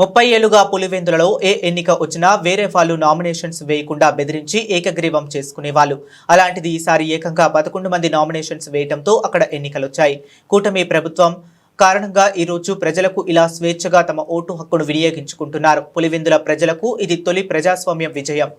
ముప్పై ఏళ్ళుగా పులివెందులలో ఏ ఎన్నిక వచ్చినా వేరే వాళ్ళు నామినేషన్స్ వేయకుండా బెదిరించి ఏకగ్రీవం చేసుకునేవాళ్ళు. అలాంటిది ఈసారి ఏకంగా పదకొండు మంది నామినేషన్స్ వేయడంతో అక్కడ ఎన్నికలొచ్చాయి. కూటమి ప్రభుత్వం కారణంగా ఈరోజు ప్రజలకు ఇలా స్వేచ్ఛగా తమ ఓటు హక్కును వినియోగించుకుంటున్నారు. పులివెందుల ప్రజలకు ఇది తొలి ప్రజాస్వామ్య విజయం.